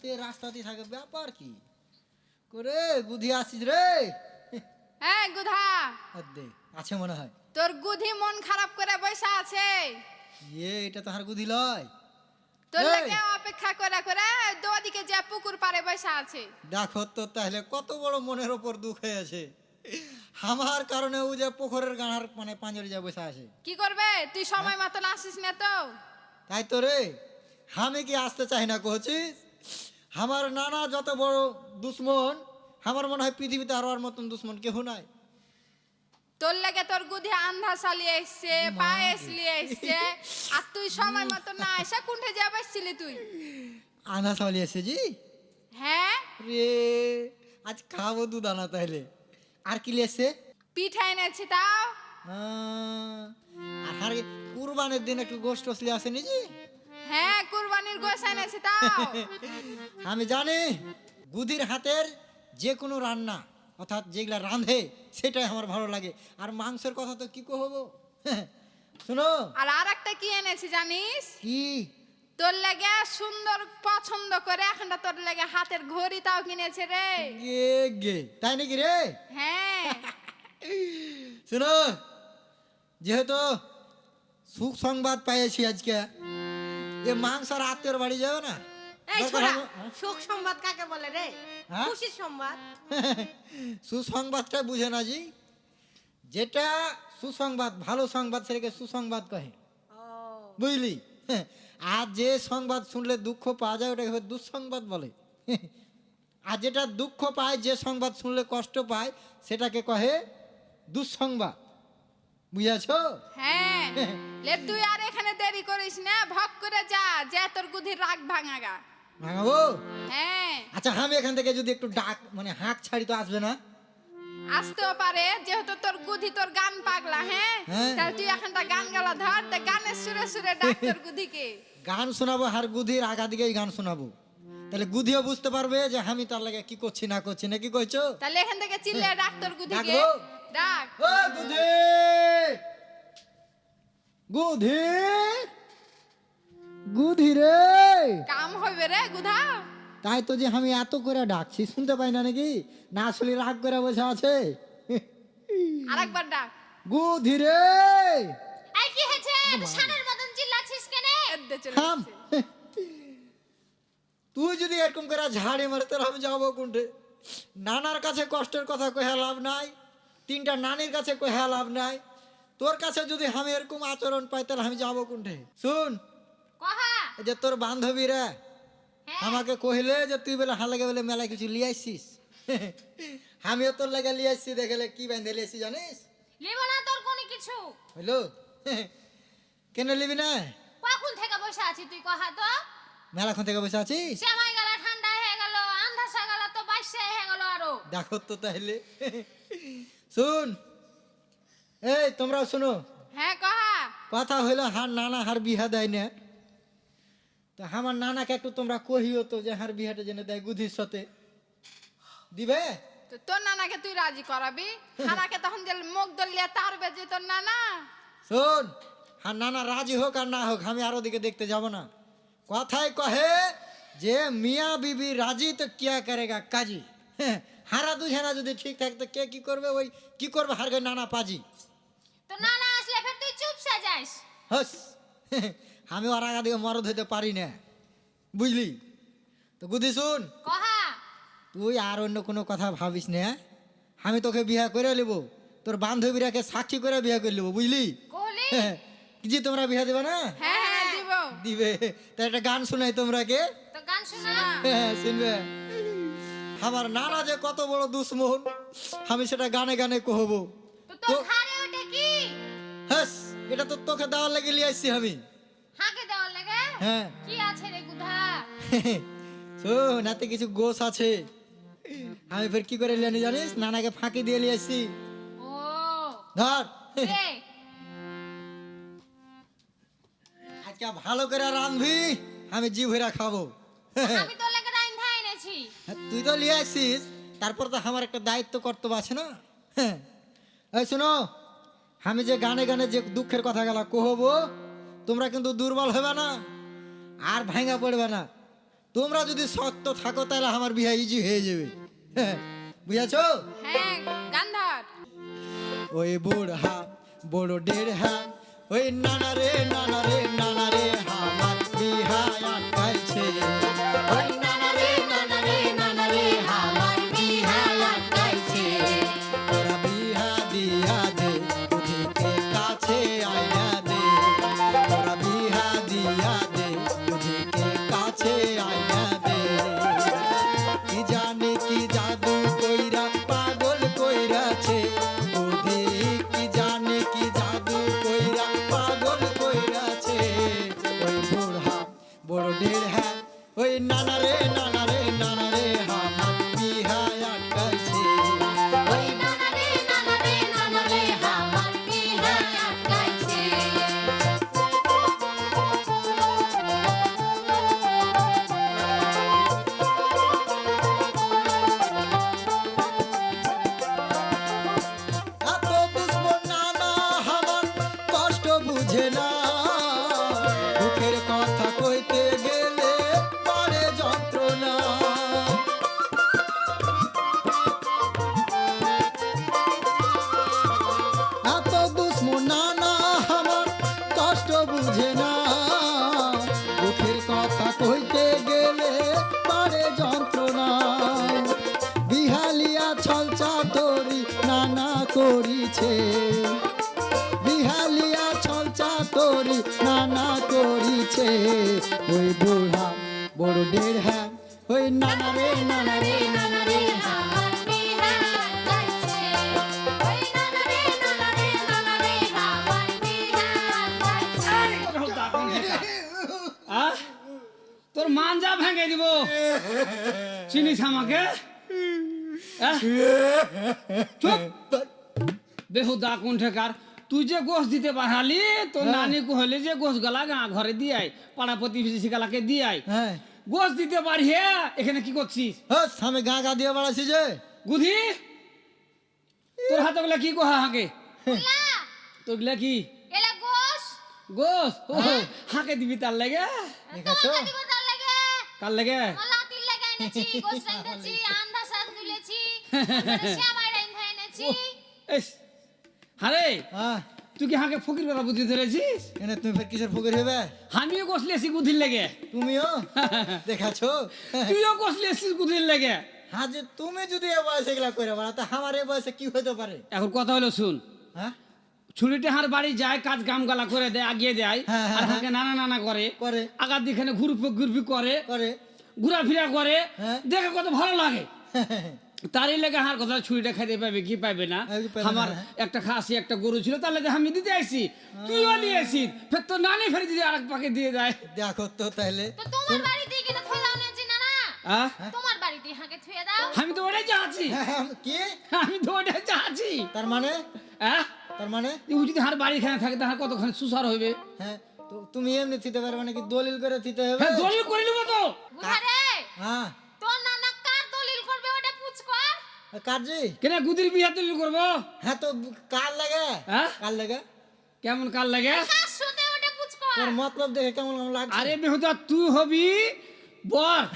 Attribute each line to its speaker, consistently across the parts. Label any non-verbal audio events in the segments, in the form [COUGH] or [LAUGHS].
Speaker 1: পারো রাস্তাতে থাকে ব্যাপার কি? করে গুধি আসিস রে।
Speaker 2: হ্যাঁ গুধা।
Speaker 1: আর দে আছে মনে হয়।
Speaker 2: তোর গুধি মন খারাপ করে বসে আছে।
Speaker 1: ইয়ে এটা তো আর গুধি লয়।
Speaker 2: তোর লাগে অপেক্ষা করে করে দোদিকে যে পুকুর পারে বসে আছে।
Speaker 1: দেখো তো তাহলে কত বড় মনের ওপর দুঃখ হয়েছে আমার কারণে ও যে পুকুরের গাঁড়ার মানে পাঁজরে যা বসে আছে।
Speaker 2: কি করবে? তুই সময় মতন আসিস না তো।
Speaker 1: তাই তো রে। আমি কি আসতে চাই না কহছিস আমার নানা যত বড় দুশ্মন আমার মনে হয় পৃথিবীতে আরও মতন দুশ্মন কেহ নাই।
Speaker 2: তোর লাগে তোর গুধি আন্ধা চালিয়ে এসছে পায়েস লিয়ে এসছে আর তুই সময় মতো না এসে কুণ্ঠে যা বসছিলি তুই।
Speaker 1: আন্ধা চালি এসে জি?
Speaker 2: হ্যাঁ?
Speaker 1: রে আজ খাব দু দানা তাহলে আর কি লিয়েছে
Speaker 2: পিঠা এনেছি তাও।
Speaker 1: আর কুরবানের দিন একটু গোষ্ঠ আসেনি জি?
Speaker 2: হ্যাঁ কুরবানির গোস এনেছি তাও [LAUGHS]
Speaker 1: আমি জানি গুদির হাতের যে কোনো রান্না অর্থাৎ যেগুলা রাঁধে সেটাই আমার ভালো লাগে। আর মাংসের কথা তো কি কহবো? [LAUGHS] শোনো।
Speaker 2: আর আর একটা কি এনেছি জানিস?
Speaker 1: কি?
Speaker 2: তোর লাগে সুন্দর পছন্দ করে এখনটা তোর লাগে হাতের ঘড়ি তাও কিনেছে রে।
Speaker 1: গে গে। তাই নাকি রে?
Speaker 2: হ্যাঁ। [LAUGHS]
Speaker 1: শোনো যেহেতু সুখ সংবাদ পাইছি আজকে এ মাংস আর আত্মীয়র বাড়ি যাবে না?
Speaker 3: এই ছোড়া
Speaker 1: হ্যাঁ?
Speaker 3: সংবাদ কাকে বলে রে?
Speaker 1: হ্যাঁ?
Speaker 3: খুশির সংবাদ। [LAUGHS]
Speaker 1: সুসংবাদটা বুঝে না জি। যেটা সুসংবাদ ভালো সংবাদ সেটাকে সুসংবাদ কহে। বুঝলি? [LAUGHS] আর যে সংবাদ শুনলে দুঃখ পাওয়া যায় ওটাকে দুঃসংবাদ বলে। [LAUGHS] আর যেটা দুঃখ পায় যে সংবাদ শুনলে কষ্ট পায় সেটাকে কহে দুঃসংবাদ। বুঝেছ?
Speaker 2: হ্যাঁ। লে তুই আর এখানে দেরি করিস না ভক করে যা যে তোর রাগ ভাঙাগা।
Speaker 1: ভাঙাবো?
Speaker 2: হ্যাঁ।
Speaker 1: আচ্ছা আমি এখান থেকে যদি একটু ডাক মানে হাঁক ছাড়ি তো আসবে না?
Speaker 2: আসতেও পারে যেহেতু তোর গুধি তোর গান পাগলা হ্যাঁ?
Speaker 1: হ্যাঁ।
Speaker 2: তাহলে তুই এখানটা গান গালা ধর তা গানের সুরে সুরে ডাক তোর গুধিকে।
Speaker 1: গান শোনাবো আর গুধির আগা দিকেই গান শোনাবো। তাহলে গুধিও বুঝতে পারবে যে আমি তার লাগে কি করছি না করছি না কি কইছো?
Speaker 2: তাহলে এখান থেকে চিল্লে ডাক তোর গুধিকে। ডাক।
Speaker 1: ও গুধি! গুধি গুধি রে।
Speaker 2: কাম হইবে রে গুধা।
Speaker 1: তাই তো যে আমি এত করে ডাকছি শুনতে পাই না নাকি? না আসলে রাগ করে বসে আছে।
Speaker 2: আরেকবার ডাক।
Speaker 1: গুধি রে।
Speaker 3: এই কি হয়েছে? সানের মতন চিল্লাছিস কেন?
Speaker 1: থাম। তুই যদি এরকম করে ঝাড়ি মারে তাহলে আমি যাব কোনটে? নানার কাছে কষ্টের কথা কহে লাভ নাই তিনটা নানির কাছে কহে লাভ নাই। তোর কাছে যদি আমি এরকম আচরণ পাই তাহলে আমি যাব কোনটে শুন।
Speaker 3: কহা?
Speaker 1: এই যে তোর বান্ধবীরা
Speaker 3: হ্যাঁ।
Speaker 1: আমাকে কহিলে যে তুই বলে হালাগে বলে মেলা কিছু লিয়ে আসছিস [LAUGHS] আমিও তোর লাগে লিয়ে আসছি দেখলে কি বান্ধে লিয়ে আসছি জানিস?
Speaker 3: লিব না তোর কোনো কিছু।
Speaker 1: হইল? [LAUGHS] কেন লিবি না?
Speaker 3: কখন থেকে বসে আছিস তুই কহা তো?
Speaker 1: মেলাক্ষণ থেকে বসে আছিস?
Speaker 3: সেমাই গেল ঠান্ডা হয়ে গেল আন্ধাসা গেল তো বাইশে হয়ে গেল আরও।
Speaker 1: দেখো তো তাহলে [LAUGHS] শুন। এই তোমরা শোনো।
Speaker 2: হ্যাঁ কহা।
Speaker 1: কথা হইল হার নানা হার বিহা দেয় না। তো আমার নানাকে একটু তোমরা কহিও তো যে হার বিহাটা যেন দেয় গুধির সাথে। দিবে?
Speaker 2: তোর নানাকে তুই রাজি করাবি? [LAUGHS] হারাকে তখন যে মুখ দলিয়ে তার বেজে তোর নানা?
Speaker 1: শোন আর নানা রাজি হোক আর না হোক আমি আর ওদিকে দেখতে যাব না। কথায় কহে যে মিয়া বিবি রাজি তো কিয়া করেগা কাজী? হ্যাঁ, হারা দুঝানা যদি ঠিক থাকতো কে কি করবে? ওই কি করবে? হারগে নানা পাজি।
Speaker 3: তো না না আসলে ফের তুই চুপসে যাস
Speaker 1: হস আমি ওর আগা দিকে মরদ হইতে পারি না। বুঝলি? তো বুঝি শুন।
Speaker 3: কহা?
Speaker 1: তুই আর অন্য কোনো কথা ভাবিস না আমি তোকে বিয়া করে নেব তোর বান্ধবীরাকে সাক্ষী করে বিয়া করে নেব বুঝলি?
Speaker 3: কহলি
Speaker 1: কি জি তোমরা বিয়া দেবে না?
Speaker 2: হ্যাঁ হ্যাঁ দিব।
Speaker 1: দিবে। তা একটা গান শোনাই তোমরা কে?
Speaker 3: তো গান শোনা।
Speaker 1: হ্যাঁ, শুনবে। আমার নানা যে কত বড় দুশ্মন আমি সেটা গানে গানে কহবো।
Speaker 3: তো
Speaker 1: হ্যাঁ এটা তো তোকে দেওয়ার লেগে লিয়ে আসছি আমি।
Speaker 3: হাঁকে দেওয়ার লাগে?
Speaker 1: হ্যাঁ।
Speaker 3: কি আছে রে গুধা? [LAUGHS]
Speaker 1: শোন এতে কিছু গোস আছে। আমি ফের কি করে লিয়ে জানিস? নানাকে ফাঁকি দিয়ে লিয়ে আসছি
Speaker 3: ও
Speaker 1: ধর। [LAUGHS] আজকে ভালো করে রাঁধবি আমি জি ভরা খাব। [LAUGHS]
Speaker 3: আমি তোর লাগে ধাই এনেছি।
Speaker 1: তুই তো লিয়ে আসছিস তারপর তো আমার একটা দায়িত্ব কর্তব্য আছে না? হ্যাঁ এই শুনো আমি যে গানে গানে যে দুঃখের কথা গেলা কহবো তোমরা কিন্তু দুর্বল হবে না আর ভাঙা পড়বে না। তোমরা যদি শক্ত থাকো তাহলে আমার বিয়ে ইজি হয়ে যাবে। হ্যাঁ, বুঝেছ?
Speaker 2: হ্যাঁ
Speaker 1: ওই বুড়হা বড় ডেড়হা ওই নানা রে নানা রে নানা রে আমার বিহা আটকাইছে। ওই কষ্ট তোর
Speaker 4: মানজা ভেঙে দিব। চিনিস আমাকে? আহ? চুপ। বেহুদা কোন ঠেকার তুই যে গোস দিতে পারহালি তোর নানি কহলে যে গোস গলা গা ঘরে দিয়াই পাড়া প্রতিবেশী গালাকে দিয়াই
Speaker 1: হ্যাঁ।
Speaker 4: গোস দিতে পারি হে এখানে কি করছিস?
Speaker 1: হ্যাঁ আমি গা গা দিয়ে বেড়াচ্ছি যে।
Speaker 4: গুধি তোর হাতে গুলা কি কহা হাঁকে? তোরগুলা কি?
Speaker 3: এলা গোস
Speaker 4: গোস হাঁকে দিবি তার লাগে
Speaker 1: দেখেছ
Speaker 3: তোমার দিব তার লাগে
Speaker 4: কার লাগে?
Speaker 3: লাতির লাগা এনেছি গোস রাইতেছি [LAUGHS] আন্ধা সাজ তুলেছি [LAUGHS] শ্যামাই রাইন্ধা এনেছি।
Speaker 4: এস হারে
Speaker 1: হ্যাঁ।
Speaker 4: তুই কি হাঁকে ফকির কথা বুদ্ধি ধরেছিস?
Speaker 1: এনে তুমি ফের কিসের ফকির হবে
Speaker 4: আমিও কষলে এসি গুধির লেগে।
Speaker 1: তুমিও? [LAUGHS] দেখাছো?
Speaker 4: তুইও কষলে এসিস গুধির লেগে।
Speaker 1: হ্যাঁ যে তুমি যদি এ বয়সে এগুলা করে বেড়া তা আমার এ বয়সে কি হতে পারে?
Speaker 4: এখন কথা হলো শুন।
Speaker 1: হ্যাঁ?
Speaker 4: ছুরিতে হার বাড়ি যায় কাজ কাম গালা করে দেয় আগিয়ে দেয়।
Speaker 1: হ্যাঁ, হ্যাঁ,
Speaker 4: আর হাঁকে নানা নানা করে।
Speaker 1: করে।
Speaker 4: আগার দিখানে ঘুরপি ঘুরপি করে।
Speaker 1: করে।
Speaker 4: ঘোরাফেরা করে।
Speaker 1: হ্যাঁ।
Speaker 4: দেখে কত ভালো লাগে। তারই লেগে হার কথা ছুরিটা খাইতে পাবে কি পাবে না?
Speaker 1: কি পাবে না,
Speaker 4: আমার। একটা খাসি একটা গরু ছিল তার লেগে আমি দিতে আসি তুইও নিয়ে আসিস। ফের তো নানি ফের দিদি আর পাকে দিয়ে দেয়।
Speaker 1: দেখো তো তাহলে
Speaker 3: তোমার বাড়িতে কেন থই দাও না না
Speaker 4: আহ?
Speaker 3: তোমার বাড়িতে হাঁকে থুয়ে দাও।
Speaker 4: আমি তো ওটাই চাচ্ছি।
Speaker 1: হ্যাঁ, কি?
Speaker 4: আমি তো ওটাই চাচ্ছি।
Speaker 1: তার মানে?
Speaker 4: হ্যাঁ
Speaker 1: তার মানে?
Speaker 4: ও যদি হার বাড়ি এখানে থাকে তাহার কতক্ষণ সুসার হবে
Speaker 1: হ্যাঁ তো তুমি এমনি থিতে পারবে নাকি দলিল করে থিতে হবে?
Speaker 4: হ্যাঁ দলিল করে নেব তো।
Speaker 3: বুঝারে
Speaker 1: হ্যাঁ।
Speaker 3: তোর নানা কার দলিল করবে ওটা পুছ কর।
Speaker 1: কাজী
Speaker 4: কেন গুদির বিয়া দলিল করব?
Speaker 1: হ্যাঁ তো কার লাগে?
Speaker 4: হ্যাঁ?
Speaker 1: কার লাগে?
Speaker 4: কেমন কাল লাগে?
Speaker 3: কার সাথে ওটা পুছ কর।
Speaker 1: তোর মতলব দেখে কেমন লাগছে?
Speaker 4: আরে বেহুদা তুই হবি বর। [LAUGHS]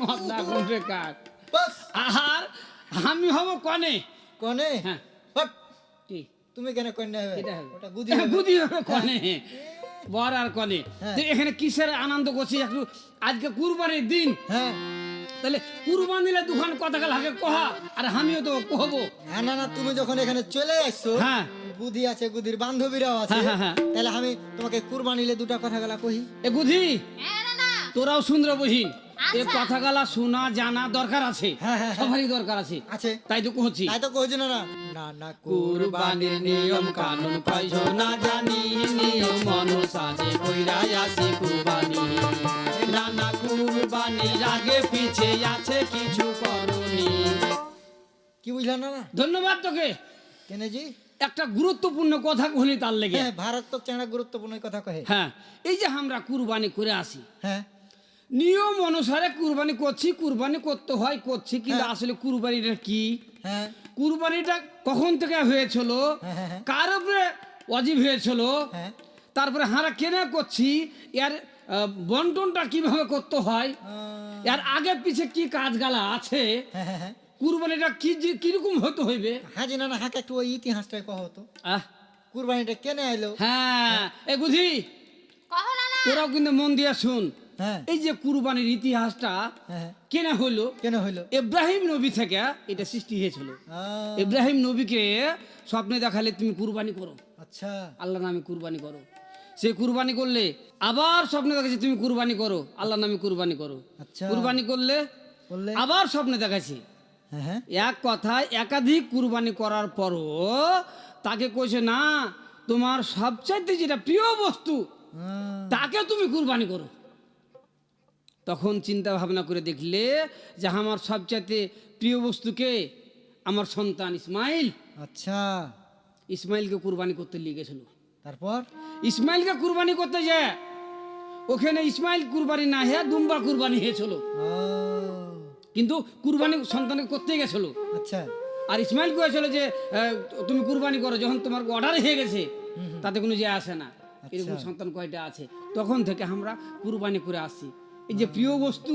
Speaker 4: মদনা গুন্ডে কাট
Speaker 1: বাস।
Speaker 4: আর আমি হব কনে।
Speaker 1: কনে?
Speaker 4: হ্যাঁ। কি
Speaker 1: তুমি কেন কন্যা হবে?
Speaker 4: এটা
Speaker 1: ওটা গুদি
Speaker 4: হ্যাঁ। গুদি কনে। বর আর কনে।
Speaker 1: হ্যাঁ।
Speaker 4: এখানে কিসের আনন্দ করছি একটু? আজকে কুরবানির দিন।
Speaker 1: হ্যাঁ।
Speaker 4: তাহলে কুরবান দিলে দুখান কথা কাল হাকে কহা? আর আমিও তো কহবো।
Speaker 1: হ্যাঁ না না তুমি যখন এখানে চলে আসছো
Speaker 4: হ্যাঁ।
Speaker 1: বুদ্ধি আছে গুধির বান্ধবীরাও আছে।
Speaker 4: হ্যাঁ, হ্যাঁ, হ্যাঁ।
Speaker 1: তাহলে আমি তোমাকে কুরবানিলে দুটা কথা গলা কহি।
Speaker 4: এ গুধি
Speaker 3: হ্যাঁ না না।
Speaker 4: তোরাও সুন্দর বহিন এ
Speaker 3: আচ্ছা।
Speaker 4: কথা গালা শোনা জানা দরকার আছে।
Speaker 1: হ্যাঁ, হ্যাঁ, হ্যাঁ।
Speaker 4: সবারই দরকার আছে।
Speaker 1: আছে।
Speaker 4: তাই তো কহছি
Speaker 1: তাই তো কহছি না না। না না
Speaker 4: কুরবানির নিয়ম কানুন পাইছো না জানি নিয়ম অনুসারে কইরা আসি কুরবানি। নানা কুরবানির আগে পিছে আছে কিছু করনি
Speaker 1: কি বুঝলা না না
Speaker 4: ধন্যবাদ তোকে।
Speaker 1: কেনে জি?
Speaker 4: একটা গুরুত্বপূর্ণ কথা কহলি তার লেগে।
Speaker 1: হ্যাঁ ভারত তো চেনা গুরুত্বপূর্ণ কথা কহে।
Speaker 4: হ্যাঁ এই যে আমরা কুরবানি করে আসি।
Speaker 1: হ্যাঁ।
Speaker 4: নিয়ম অনুসারে কুরবানি করছি কুরবানি করতে হয় করছি কিন্তু
Speaker 1: হ্যাঁ।
Speaker 4: আসলে কুরবানিটা কি?
Speaker 1: হ্যাঁ।
Speaker 4: কুরবানিটা কখন থেকে হয়েছিল?
Speaker 1: হ্যাঁ, হ্যাঁ, হ্যাঁ।
Speaker 4: কার উপরে অজীব হয়েছিল?
Speaker 1: হ্যাঁ।
Speaker 4: তারপরে হারা কেনে করছি এর বন্টনটা কীভাবে করতে হয়? এর আগে পিছে কি কাজগালা আছে?
Speaker 1: হ্যাঁ হ্যাঁ হ্যাঁ।
Speaker 4: কুরবানিটা কি যে- কীরকম হতে হইবে?
Speaker 1: হাজি না হাঁকে একটু ওই ইতিহাসটাই কহ তো।
Speaker 4: আহ,
Speaker 1: কুরবানিটা কেনে আইলো?
Speaker 4: হ্যাঁ। এ বুঝি?
Speaker 3: কহ না না
Speaker 4: তোরাও কিন্তু মন দিয়ে শুন।
Speaker 1: হ্যাঁ
Speaker 4: এই যে কুরবানির ইতিহাসটা
Speaker 1: হ্যাঁ।
Speaker 4: কেনা হইল
Speaker 1: কেন হইল
Speaker 4: ইব্রাহিম নবী থেকে এটা সৃষ্টি হয়েছিল। ইব্রাহিম নবীকে স্বপ্নে দেখালে তুমি কুরবানি করো।
Speaker 1: আচ্ছা।
Speaker 4: আল্লাহ নামে কুরবানি করো। সে কুরবানি করলে আবার স্বপ্নে দেখাচ্ছে তুমি কুরবানি করো। আল্লাহ নামে কুরবানি করো।
Speaker 1: আচ্ছা।
Speaker 4: কুরবানি করলে আবার স্বপ্নে দেখাচ্ছে
Speaker 1: হ্যাঁ হ্যাঁ।
Speaker 4: এক কথায় একাধিক কুরবানি করার পরও তাকে কইছে না তোমার সবচাইতে যেটা প্রিয় বস্তু তাকে তুমি কুরবানি করো। তখন চিন্তা ভাবনা করে দেখলে যে আমার সবচাইতে প্রিয় বস্তুকে আমার সন্তান ইসমাইল।
Speaker 1: আচ্ছা।
Speaker 4: ইসমাইলকে কুরবানি করতে নিয়ে গেছিল।
Speaker 1: তারপর?
Speaker 4: ইসমাইলকে কুরবানি করতে যায় ওখানে ইসমাইল কুরবানি না হ্যাঁ দুম্বা কুরবানি হয়েছিল। কিন্তু কুরবানি সন্তানকে করতে গেছিল।
Speaker 1: আচ্ছা।
Speaker 4: আর ইসমাইল কয়েছিল যে তুমি কুরবানি করো যখন তোমার অর্ডার হয়ে গেছে তাতে কোনো যে আসে না। এরকম সন্তান কয়টা আছে? তখন থেকে আমরা কুরবানি করে আসছি এই যে প্রিয় বস্তু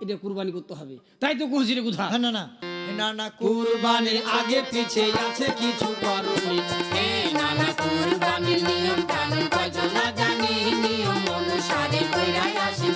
Speaker 4: এটা কুরবানি করতে হবে। তাই তো কোন রে কোথা
Speaker 1: হ্যাঁ না না। না না
Speaker 4: কুরবানি আগে পিছে আছে কিছু করণী।
Speaker 3: এই না কুরবানি নিয়ম কানুন কয় না জানি নিয়ম অনুসারে কইরাই আসি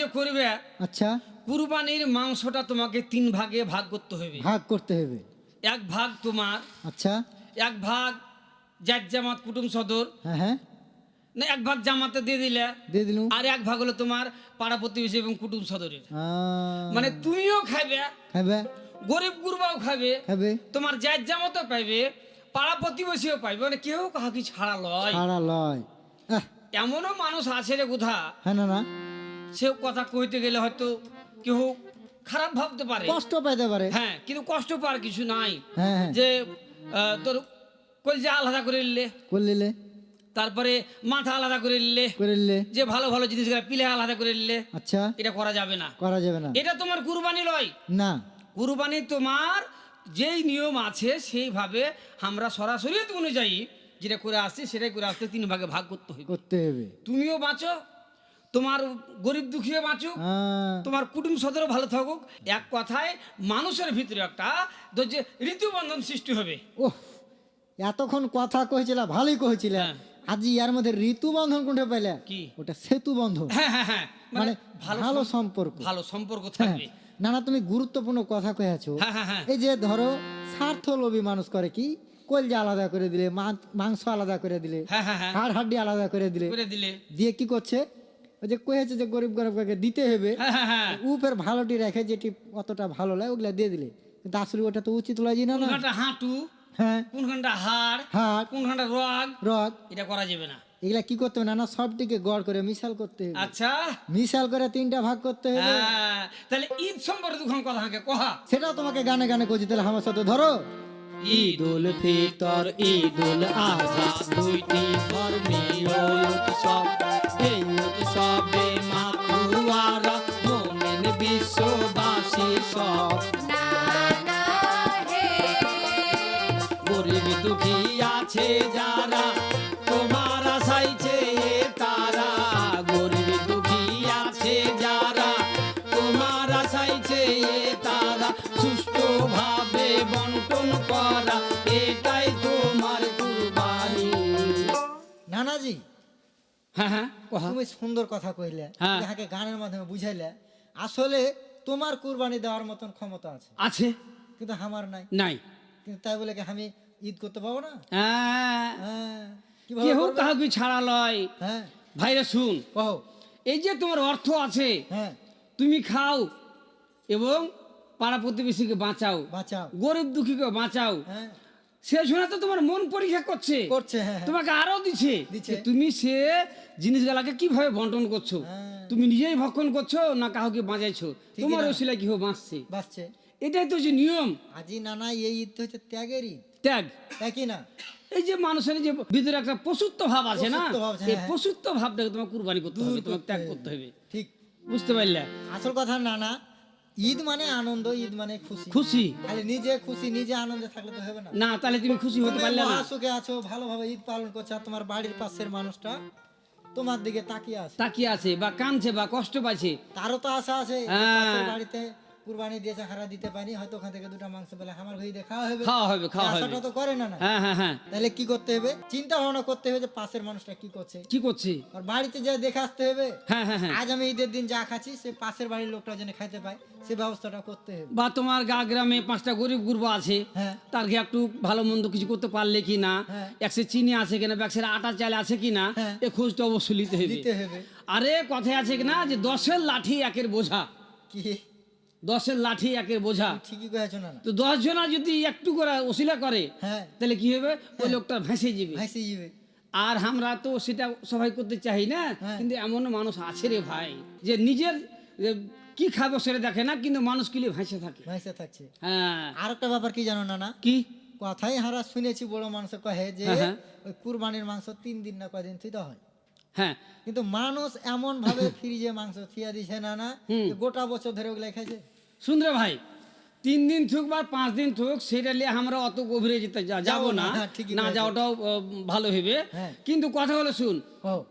Speaker 4: যে করবে
Speaker 1: আচ্ছা।
Speaker 4: কুরবানির মাংসটা তোমাকে তিন ভাগে ভাগ করতে হবে।
Speaker 1: ভাগ করতে হবে।
Speaker 4: এক ভাগ তোমার
Speaker 1: আচ্ছা।
Speaker 4: এক ভাগ জাত জামাত কুটুম সদর।
Speaker 1: হ্যাঁ হ্যাঁ।
Speaker 4: না এক ভাগ জামাতে দিয়ে দিলে
Speaker 1: দিয়ে দিলুম।
Speaker 4: আর এক ভাগ হলো তোমার পাড়া প্রতিবেশী এবং কুটুম সদরের। মানে তুমিও খাইবে
Speaker 1: খাবে
Speaker 4: গরিব গুরবাও খাবে
Speaker 1: খাবে
Speaker 4: তোমার জাত জামাতও পাইবে পাড়া প্রতিবেশীও পাইবে। মানে কেউ কাহাকে ছাড়া লয়।
Speaker 1: ছাড়া লয়।
Speaker 4: এমনও মানুষ আছে রে কোথা
Speaker 1: হ্যাঁ না না।
Speaker 4: সে কথা কইতে গেলে হয়তো কেউ খারাপ ভাবতে পারে।
Speaker 1: কষ্ট পাইতে পারে।
Speaker 4: হ্যাঁ কিন্তু কষ্ট পাওয়ার কিছু নাই।
Speaker 1: হ্যাঁ হ্যাঁ।
Speaker 4: যে তোর কলজা আলাদা করে নিলে।
Speaker 1: করলিলে
Speaker 4: তারপরে মাথা আলাদা করে নিলে।
Speaker 1: করে নিলে।
Speaker 4: যে ভালো ভালো জিনিসগুলো পিলে আলাদা করে নিলে
Speaker 1: আচ্ছা।
Speaker 4: এটা করা যাবে না।
Speaker 1: করা যাবে না।
Speaker 4: এটা তোমার কুরবানি লয়।
Speaker 1: না।
Speaker 4: কুরবানি তোমার যেই নিয়ম আছে সেইভাবে আমরা সরাসরি অনুযায়ী যেটা করে আসছি সেটাই করে আসতে তিন ভাগে ভাগ করতে হবে।
Speaker 1: করতে হবে।
Speaker 4: তুমিও বাঁচো তোমার গরিব দুঃখীও বাঁচুক তোমার কুটুম সদরও ভালো থাকুক। এক কথায় মানুষের ভিতরে একটা যে ঋতুবন্ধন সৃষ্টি হবে।
Speaker 1: ওহ এতক্ষণ কথা কইছিল ভালোই কইছিল।
Speaker 4: হ্যাঁ।
Speaker 1: আজ ইয়ার মধ্যে ঋতু বন্ধন কোনটা পাইলে?
Speaker 4: কি?
Speaker 1: ওটা সেতু বন্ধন
Speaker 4: হ্যাঁ হ্যাঁ হ্যাঁ।
Speaker 1: মানে
Speaker 4: ভালো
Speaker 1: সম্পর্ক।
Speaker 4: ভালো সম্পর্ক
Speaker 1: হ্যাঁ।
Speaker 4: থাকবে।
Speaker 1: না না তুমি গুরুত্বপূর্ণ কথা কয়েছো
Speaker 4: হ্যাঁ হ্যাঁ হ্যাঁ।
Speaker 1: এই যে ধরো স্বার্থলোভী মানুষ করে কি? কলজা আলাদা করে দিলে মাংস আলাদা করে দিলে
Speaker 4: হ্যাঁ হ্যাঁ হ্যাঁ।
Speaker 1: হাড় হাড্ডি আলাদা করে দিলে।
Speaker 4: করে দিলে।
Speaker 1: দিয়ে কি করছে? ওই যে কয়েছে যে গরিব গরিবকে দিতে হবে
Speaker 4: হ্যাঁ হ্যাঁ হ্যাঁ।
Speaker 1: উপের ভালোটি রেখে যেটি অতটা ভালো লাগে ওগুলা দিয়ে দিলে। কিন্তু আসলে ওটা তো উচিত লাগে না
Speaker 4: হাঁটু
Speaker 1: হ্যাঁ।
Speaker 4: কোনখানটা হাড়
Speaker 1: হাট
Speaker 4: কোনখানটা রগ
Speaker 1: রক
Speaker 4: এটা করা যাবে না।
Speaker 1: এগুলা কি করতে হবে না না সবটিকে গড় করে মিশাল করতে হবে।
Speaker 4: আচ্ছা।
Speaker 1: মিশাল করে তিনটা ভাগ করতে হবে।
Speaker 4: হ্যাঁ তাহলে ঈদ সম্পর্কে দুখান কথা কহা।
Speaker 1: সেটাও তোমাকে গানে গানে করছি তাহলে আমার সাথে ধরো।
Speaker 4: ঈদ উল ফিতর ঈদ উল আজহা দুইটি
Speaker 1: নানাজি
Speaker 4: হ্যাঁ হ্যাঁ।
Speaker 1: তুমি সুন্দর কথা কইলে।
Speaker 4: হ্যাঁ।
Speaker 1: যাহাকে গানের মাধ্যমে বুঝাইলে আসলে তোমার কুরবানি দেওয়ার মতন ক্ষমতা আছে।
Speaker 4: আছে।
Speaker 1: কিন্তু আমার নাই।
Speaker 4: নাই।
Speaker 1: কিন্তু তাই বলে কি আমি ঈদ করতে পাবো না?
Speaker 4: হ্যাঁ।
Speaker 1: হ্যাঁ।
Speaker 4: কেহ? কাহাকে ছাড়া লয়।
Speaker 1: হ্যাঁ।
Speaker 4: ভাইরা শুন।
Speaker 1: কহো
Speaker 4: এই যে তোমার অর্থ আছে
Speaker 1: হ্যাঁ।
Speaker 4: তুমি খাও এবং পাড়া প্রতিবেশীকে বাঁচাও।
Speaker 1: বাঁচাও।
Speaker 4: গরিব দুঃখীকে বাঁচাও।
Speaker 1: হ্যাঁ।
Speaker 4: সে শুনে তো তোমার মন পরীক্ষা করছে।
Speaker 1: করছে হ্যাঁ হ্যাঁ।
Speaker 4: তোমাকে আরও দিচ্ছে। তুমি সে জিনিসগুলাকে কীভাবে বন্টন করছ?
Speaker 1: হ্যাঁ।
Speaker 4: তুমি নিজেই ভক্ষণ করছ না কাউকে বাঁচাইছো? তোমার ওসিলা কি হোক বাঁচছে? এটাই তো যে নিয়ম।
Speaker 1: আজি নানা এই ঈদ হচ্ছে ত্যাগের ঈদ
Speaker 4: ত্যাগ
Speaker 1: কি না?
Speaker 4: এই যে মানুষের যে ভিতরে একটা পশুত্ব ভাব আছে না? এই। পশুত্ব ভাবটাকে তোমার কুরবানি করতে হবে তোমাকে ত্যাগ করতে হবে।
Speaker 1: ঠিক।
Speaker 4: বুঝতে পারলে?
Speaker 1: আসল কথা নানা ঈদ মানে আনন্দ ঈদ মানে খুশি।
Speaker 4: খুশি।
Speaker 1: তাহলে নিজে খুশি নিজে আনন্দে থাকলে তো হবে না।
Speaker 4: না তাহলে তুমি খুশি হতে পারলে না।
Speaker 1: সুখে আছো ভালোভাবে ঈদ পালন করছ আর তোমার বাড়ির পাশের মানুষটা তোমার দিকে তাকিয়ে আছে।
Speaker 4: তাকিয়ে আছে বা কাঁদছে বা কষ্ট পাচ্ছে।
Speaker 1: তারও তো আশা আছে
Speaker 4: হ্যাঁ।
Speaker 1: বাড়িতে কুরবানি দিয়েছে হারা দিতে পারি হয়তো ওখান থেকে দুটো মাংস পেলে আমার ঘরে দিয়ে খাওয়া হবে।
Speaker 4: খাওয়া হবে খাওয়া হবে।
Speaker 1: তো করে না না।
Speaker 4: হ্যাঁ হ্যাঁ হ্যাঁ।
Speaker 1: তাহলে কি করতে হবে? চিন্তা ভাবনা করতে হবে যে পাশের মানুষটা কি করছে।
Speaker 4: কি করছে?
Speaker 1: আর বাড়িতে যা দেখে আসতে হবে
Speaker 4: হ্যাঁ হ্যাঁ হ্যাঁ।
Speaker 1: আজ আমি ঈদের দিন যা খাচ্ছি সে পাশের বাড়ির লোকটা যেন খাইতে পায় সে ব্যবস্থাটা করতে হবে।
Speaker 4: বা তোমার গা গ্রামে পাঁচটা গরিব গুরবা আছে
Speaker 1: হ্যাঁ।
Speaker 4: তারকে একটু ভালো মন্দ কিছু করতে পারলে কি না?
Speaker 1: হ্যাঁ।
Speaker 4: একশো চিনি আছে কিনা একশো আটা চাল আছে কি না
Speaker 1: হ্যাঁ।
Speaker 4: এ খোঁজটা অবশ্যই নিতে হবে। আরে কথায় আছে কিনা যে দশের লাঠি একের বোঝা।
Speaker 1: কি?
Speaker 4: দশের লাঠি একের বোঝা।
Speaker 1: ঠিকই কয়েছো না
Speaker 4: তো দশ জনা যদি একটু করে ওসিলা করে
Speaker 1: হ্যাঁ।
Speaker 4: তাহলে কি হবে? ওই লোকটা ভেসে যাবে।
Speaker 1: ভেসে যাবে।
Speaker 4: আর আমরা তো সেটা সবাই করতে চাই না
Speaker 1: হ্যাঁ।
Speaker 4: কিন্তু এমন মানুষ আছে রে ভাই যে নিজের কি খাব সেটা দেখে না কিন্তু মানুষ কিলে ভেসে থাকে।
Speaker 1: ভেসে থাকছে।
Speaker 4: হ্যাঁ।
Speaker 1: আর একটা ব্যাপার কি জানো না না
Speaker 4: কি?
Speaker 1: কথাই হারা শুনেছি বড় মানুষ কহে যে
Speaker 4: হ্যাঁ, হ্যাঁ।
Speaker 1: ওই কুরবানির মাংস তিন দিন না কদিন থুইতে হয়।
Speaker 4: হ্যাঁ।
Speaker 1: কিন্তু মানুষ এমন ভাবে [LAUGHS] ফ্রিজে মাংস থিয়া দিছে না না? গোটা বছর ধরে ওগুলাই খাইছে।
Speaker 4: সুন্দর ভাই তিন দিন থুক বা পাঁচ দিন থুক সেটা নিয়ে আমরা অত গভীরে যেতে যাব না।
Speaker 1: হ্যাঁ,
Speaker 4: না যাওয়াটাও ভালো হবে
Speaker 1: হ্যাঁ।
Speaker 4: কিন্তু কথা হলো শুন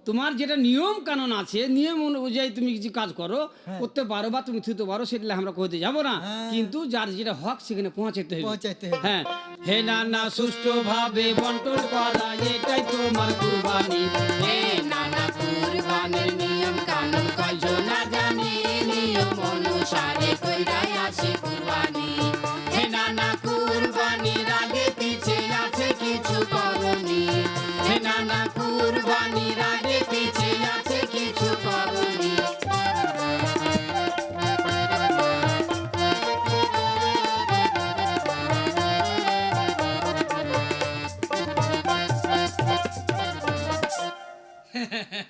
Speaker 4: তোমার যেটা নিয়ম কানুন আছে নিয়ম অনুযায়ী তুমি কিছু কাজ করো
Speaker 1: হ্যাঁ।
Speaker 4: করতে পারো বা তুমি থুতে পারো সেটা আমরা কইতে যাব না।
Speaker 1: হ্যাঁ।
Speaker 4: কিন্তু যার যেটা হক সেখানে পৌঁছাতে হবে
Speaker 1: পৌঁছাইতে হবে
Speaker 4: হ্যাঁ। হে না না সুষ্ঠু ভাবে বন্টন করা এটাই তোমার কুরবানি।
Speaker 3: কুরবানির নিয়ম কানুন কয়জন না জানি, নিয়ম অনুসারে কইরাই আসি কুরবানি। হে নানা কুরবানির আগে পিছে আছে কিছু করনি। হে নানা কুরবানির আগে পিছে আছে কিছু করনি। [LAUGHS]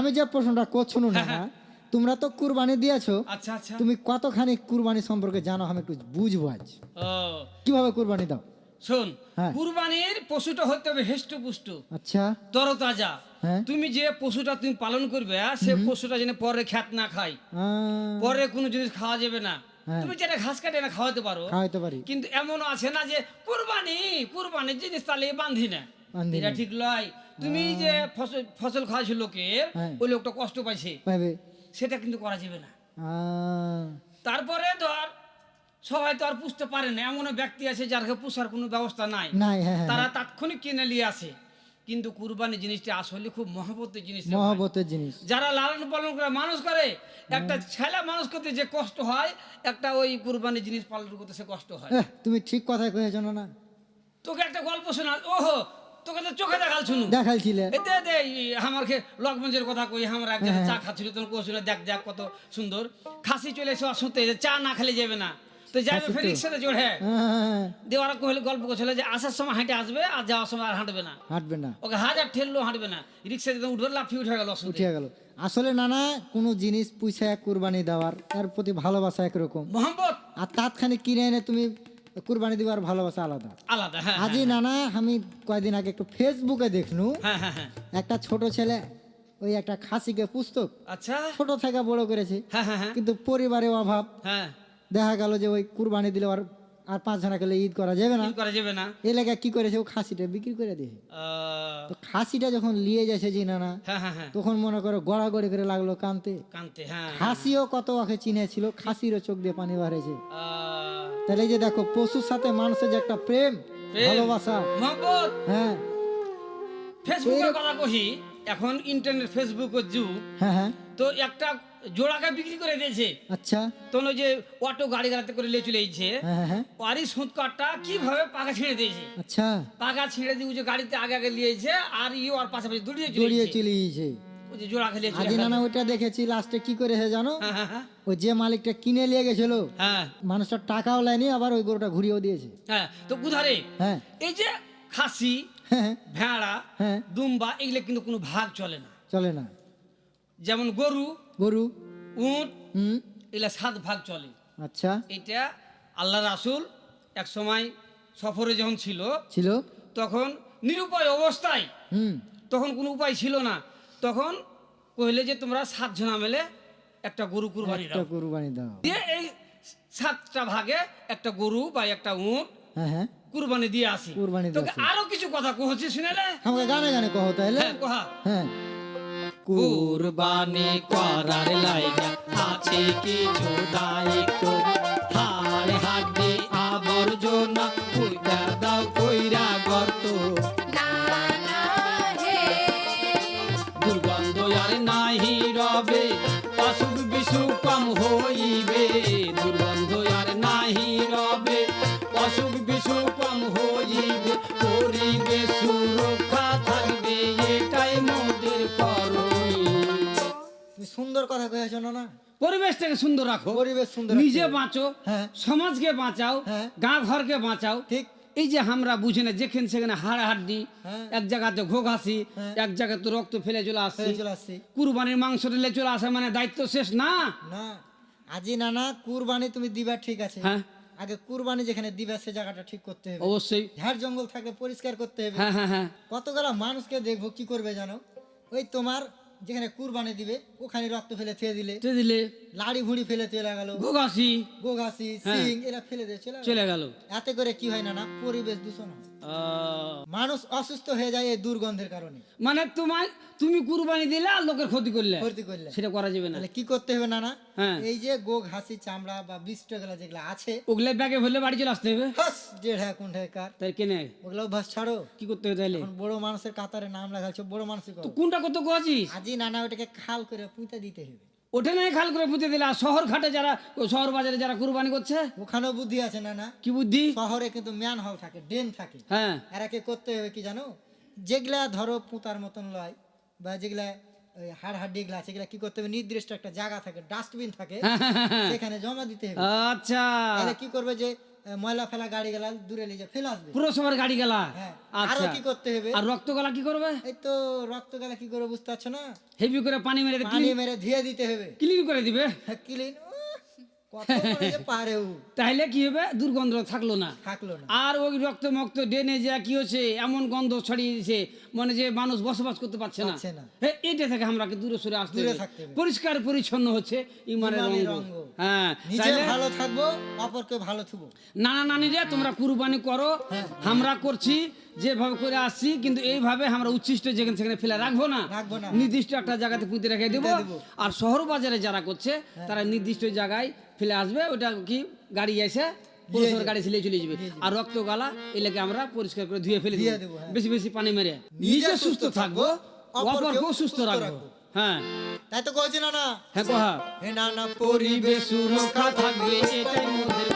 Speaker 1: আমি যে প্রশ্নটা করছ না না [LAUGHS] তোমরা তো কুরবানি দিয়েছ।
Speaker 4: আচ্ছা আচ্ছা।
Speaker 1: তুমি কতখানি কুরবানি সম্পর্কে জানো আমি একটু বুঝব আজ। কীভাবে কুরবানি দাও?
Speaker 4: শোন
Speaker 1: হ্যাঁ।
Speaker 4: কুরবানির পশুটা হতে হবে হেষ্ট পুষ্ট
Speaker 1: আচ্ছা।
Speaker 4: তরতাজা।
Speaker 1: হ্যাঁ।
Speaker 4: তুমি যে পশুটা তুমি পালন করবে সে পশুটা যেন পরে খ্যাত না খায়। পরে কোনো জিনিস খাওয়া যাবে না।
Speaker 1: হ্যাঁ।
Speaker 4: তুমি যেটা ঘাস কাটে না খাওয়াতে পারো।
Speaker 1: খাওয়াইতে পারি।
Speaker 4: কিন্তু এমনও আছে না যে কুরবানি কুরবানির জিনিস তাহলে বান্ধি না। এটা ঠিক লয়। তুমি যে ফসল খাওয়াছো লোকের
Speaker 1: হ্যাঁ।
Speaker 4: ওই লোকটা কষ্ট পাইছে। সেটা কিন্তু করা যাবে না। তারপরে ধর সবাই তো আর পুষতে পারে না। এমন ব্যক্তি আছে যার পুষার কোনো ব্যবস্থা নাই।
Speaker 1: হ্যাঁ হ্যাঁ
Speaker 4: তারা তাৎক্ষণিক কিনে নিয়ে আসে। কিন্তু কুরবানি জিনিসটা আসলে খুব মহাবতের জিনিস।
Speaker 1: মহাবতের জিনিস।
Speaker 4: যারা লালন পালন করে মানুষ করে একটা ছেলে মানুষ করতে যে কষ্ট হয় একটা ওই কুরবানি জিনিস পালন করতে সে কষ্ট হয়।
Speaker 1: তুমি ঠিক কথাই কয়েছো না না
Speaker 4: তোকে একটা গল্প শোনা ওহো তোকে তো চোখে দেখাল শুনু
Speaker 1: দেখাইছিলে।
Speaker 4: এতে দে আমাকে লকমঞ্জের কথা কই আমরা একজন চা খাচ্ছিল তখন কোছিল দেখ দেখ কত সুন্দর। খাসি চলে এসে চা না খেলে যাবে না। তো যাবে ফের রিক্সাতে চড়ে
Speaker 1: হ্যাঁ,
Speaker 4: দেওয়ারা কহিল গল্প করছিল যে আসার সময় হাঁটে আসবে আর যাওয়ার সময় আর হাঁটবে না।
Speaker 1: হাঁটবে না।
Speaker 4: ওকে হাজার ঠেললো হাঁটবে না। রিক্সা উঠবে লাফি উঠে গেল
Speaker 1: উঠিয়া গেল। আসলে নানা কোনো জিনিস পুষে কুরবানি দেওয়ার তার প্রতি ভালোবাসা একরকম।
Speaker 4: মোহাম্মদ!
Speaker 1: আর তাৎক্ষণিক কিনে এনে তুমি কুরবানি দেওয়ার ভালোবাসা আলাদা।
Speaker 4: আলাদা হ্যাঁ
Speaker 1: আজই নানা আমি কয়দিন আগে একটু ফেসবুকে দেখনু।
Speaker 4: হ্যাঁ হ্যাঁ হ্যাঁ।
Speaker 1: একটা ছোট ছেলে ওই একটা খাসিকে পুস্তক।
Speaker 4: আচ্ছা।
Speaker 1: ছোট থেকে বড় করেছে।
Speaker 4: হ্যাঁ হ্যাঁ হ্যাঁ।
Speaker 1: কিন্তু পরিবারের অভাব।
Speaker 4: হ্যাঁ।
Speaker 1: দেখা গেল যে ওই কুরবানি দিলে আর আর পাঁচ জনা গেলে ঈদ করা যাবে না।
Speaker 4: করা যাবে না।
Speaker 1: এলাকায় কি করেছে? ও খাসিটা বিক্রি করে দিয়ে তো খাসিটা যখন নিয়ে যাচ্ছে জি নানা
Speaker 4: হ্যাঁ হ্যাঁ হ্যাঁ।
Speaker 1: তখন মনে করো গড়াগড়ি করে লাগল কানতে।
Speaker 4: কান্তে হ্যাঁ।
Speaker 1: খাসিও কত ওকে চিনেছিল খাসিরও চোখ দিয়ে পানি বাড়েছে তাহলে যে দেখো পশুর সাথে মানুষের যে একটা প্রেম। ভালোবাসা
Speaker 4: মোহাম্মদ
Speaker 1: হ্যাঁ।
Speaker 4: ফেসবুকের কথা কহি এখন ইন্টারনেট ফেসবুকের যুগ।
Speaker 1: হ্যাঁ হ্যাঁ।
Speaker 4: তো একটা জোড়াকে বিক্রি করে দিয়েছে।
Speaker 1: আচ্ছা।
Speaker 4: তখন ওই যে অটো গাড়ি গাড়িতে করে নিয়ে চলে এসেছে।
Speaker 1: হ্যাঁ হ্যাঁ হ্যাঁ।
Speaker 4: ওয়ারি কীভাবে পাকা ছিঁড়ে দিয়েছে?
Speaker 1: আচ্ছা।
Speaker 4: পাকা ছিঁড়ে দিয়ে যে গাড়িতে আগে আগে নিয়েছে আর ইয়ে ওর পাশাপাশি দৌড়িয়ে চলে।
Speaker 1: চলে গিয়েছে
Speaker 4: যে জোড়া খেলিয়ে
Speaker 1: আজি নানা ওইটা দেখেছি লাস্টে কি করে হে জানো?
Speaker 4: হ্যাঁ হ্যাঁ হ্যাঁ।
Speaker 1: ওই যে মালিকটা কিনে নিয়ে গেছিল
Speaker 4: হ্যাঁ।
Speaker 1: মানুষটা টাকাও লাইনি আবার ওই গরুটা ঘুরিয়েও দিয়েছে।
Speaker 4: হ্যাঁ তো
Speaker 1: হ্যাঁ।
Speaker 4: এই যে খাসি ভেড়া দুম্বা এগুলো কিন্তু কোনো ভাগ চলে না।
Speaker 1: চলে না।
Speaker 4: যেমন গরু
Speaker 1: গরু।
Speaker 4: উট
Speaker 1: হুম।
Speaker 4: এগুলা সাত ভাগ চলে।
Speaker 1: আচ্ছা।
Speaker 4: এটা আল্লাহ রাসুল এক সময় সফরে যখন ছিল
Speaker 1: ছিল?
Speaker 4: তখন নিরুপায় অবস্থায়
Speaker 1: হুম।
Speaker 4: তখন কোনো উপায় ছিল না। তখন কইলে যে তোমরা সাত জনা মিলে একটা গরু কুরবানি
Speaker 1: একটা
Speaker 4: দাও।
Speaker 1: কুরবানি দাও।
Speaker 4: দিয়ে এই সাতটা ভাগে একটা গরু বা একটা উট
Speaker 1: হ্যাঁ হ্যাঁ।
Speaker 4: কুরবানি দিয়ে আসি।
Speaker 1: কুরবানি
Speaker 4: তোকে আরও কিছু কথা কহছি শুনেলে?
Speaker 1: আমাকে গানে গানে কহ তাহলে
Speaker 4: হ্যাঁ কহা।
Speaker 1: হ্যাঁ।
Speaker 3: কুরবানি করার লাইগা আছে কিছু দায়িত্ব
Speaker 4: পরিবেশটাকে সুন্দর রাখো।
Speaker 1: পরিবেশ সুন্দর
Speaker 4: নিজে বাঁচো
Speaker 1: হ্যাঁ।
Speaker 4: সমাজকে বাঁচাও
Speaker 1: হ্যাঁ।
Speaker 4: গাঁ ঘরকে বাঁচাও।
Speaker 1: ঠিক।
Speaker 4: এই যে আমরা বুঝি না যেখানে সেখানে হাড় হাড্ডি
Speaker 1: হ্যাঁ।
Speaker 4: এক জায়গাতে ঘোঘাসি। এক জায়গাতে রক্ত ফেলে চলে আসছি
Speaker 1: আসছি
Speaker 4: কুরবানির মাংস ঢেলে চলে আসে মানে দায়িত্ব শেষ না?
Speaker 1: না। আজি নানা কুরবানি তুমি দিবা ঠিক আছে।
Speaker 4: হ্যাঁ।
Speaker 1: আগে কুরবানি যেখানে দিবা সে জায়গাটা ঠিক করতে হবে।
Speaker 4: অবশ্যই।
Speaker 1: ঝাড় জঙ্গল থাকে পরিষ্কার করতে হবে।
Speaker 4: হ্যাঁ হ্যাঁ হ্যাঁ।
Speaker 1: কতগুলো মানুষকে দেখব কি করবে জানো? ওই তোমার যেখানে কুরবানি দিবে ওখানে রক্ত ফেলে থুয়ে দিলে।
Speaker 4: তে দিলে।
Speaker 1: লাড়ি ভুড়ি ফেলে চলে গেল।
Speaker 4: গোগাসি
Speaker 1: গোঘাসি
Speaker 4: হ্যাঁ।
Speaker 1: সিং এরা ফেলে দিয়ে চলে
Speaker 4: চলে গেল।
Speaker 1: এতে করে কি হয় না না পরিবেশ দূষণ হয়। মানুষ অসুস্থ হয়ে যায় এই দুর্গন্ধের কারণে।
Speaker 4: মানে তোমার তুমি কুরবানি দিলে আর লোকের ক্ষতি করলে।
Speaker 1: ক্ষতি করলে।
Speaker 4: সেটা করা যাবে না।
Speaker 1: তাহলে কি করতে হবে না না
Speaker 4: হ্যাঁ।
Speaker 1: এই যে গো ঘাসি চামড়া বা বিষ্টগুলা যেগুলো আছে।
Speaker 4: ওগুলো ব্যাগে ফেলে বাড়ি চলে আসতে হবে।
Speaker 1: হাস জেঠা কোনটা কার।
Speaker 4: তাই কেনে
Speaker 1: ওগুলো অভ্যাস ছাড়ো।
Speaker 4: কি করতে হবে তাহলে?
Speaker 1: বড় মানুষের কাতারে নাম লাগাচ্ছে বড় মানুষই
Speaker 4: তো কোনটা কত কোয়াছিস
Speaker 1: আজি নানা ওটাকে খাল করে পুঁতে দিতে হবে।
Speaker 4: নাই খাল করে পুঁতে দিলে। আর শহর ঘাটে যারা শহর বাজারে যারা কুরবানি করছে?
Speaker 1: ওখানেও বুদ্ধি আছে না না?
Speaker 4: কি বুদ্ধি?
Speaker 1: শহরে কিন্তু ম্যান হল থাকে ড্রেন থাকে।
Speaker 4: হ্যাঁ।
Speaker 1: এরাকে করতে হবে কি জানো? যেগুলা ধরো পুঁতার মতন লয় বা যেগুলা ওই হাড় হাড্ডি গুলা কি করতে হবে? নির্দিষ্ট একটা জায়গা থাকে ডাস্টবিন থাকে সেখানে জমা দিতে হবে।
Speaker 4: আচ্ছা।
Speaker 1: কি করবে যে ময়লা ফেলা গাড়ি গেলা দূরে নিয়ে ফেলে আসবে।
Speaker 4: পুরো সময় গাড়ি গেলা?
Speaker 1: হ্যাঁ আরও
Speaker 4: আচ্ছা
Speaker 1: কি করতে হবে?
Speaker 4: আর রক্ত গলা কি করবে?
Speaker 1: এই তো রক্ত গেলা কি করবে বুঝতে পারছ না?
Speaker 4: হেভি করে পানি মেরে
Speaker 1: পানি মেরে ধুয়ে দিতে হবে।
Speaker 4: ক্লিন করে দিবে?
Speaker 1: ক্লিন কত করে যে পারে ও
Speaker 4: তাহলে কি হবে? দুর্গন্ধ থাকল না।
Speaker 1: থাকল না।
Speaker 4: আর ওই রক্ত মক্ত ডেনে যা কি হচ্ছে এমন গন্ধ ছড়িয়ে দিছে মানে যে মানুষ বসবাস করতে পারছে না। এইটা থেকে আমরা দূরে সরে আসতে। পরিষ্কার পরিচ্ছন্ন হচ্ছে ইমানের অঙ্গ। হ্যাঁ
Speaker 1: ভালো থাকব অপরকে ভালো থুবো।
Speaker 4: নানা নানিরা তোমরা কুরবানি করো।
Speaker 1: হ্যাঁ।
Speaker 4: আমরা করছি যেভাবে করে আসছি কিন্তু এইভাবে আমরা উচ্ছিষ্ট যেখানে সেখানে ফেলে রাখব না। নির্দিষ্ট একটা জায়গাতে পুঁতে রেখে দেবো। আর শহর বাজারে যারা করছে
Speaker 1: হ্যাঁ।
Speaker 4: তারা নির্দিষ্ট জায়গায় ফেলে আসবে ওটা কি গাড়ি এসে পৌরসভার গাড়ি ছিলে চলে যাবে। আর রক্ত গালা এলাকে আমরা পরিষ্কার করে ধুয়ে ফেলে দেবো,
Speaker 1: হ্যাঁ।
Speaker 4: বেশি বেশি পানি মেরে।
Speaker 1: নিজে সুস্থ
Speaker 4: থাকব অপরকেও সুস্থ রাখব। হ্যাঁ।
Speaker 1: তাই তো কইছি না না
Speaker 4: হ্যাঁ কহা
Speaker 1: হে না না
Speaker 4: পরিবেশ সুরক্ষা থাকবে এটাই মোদের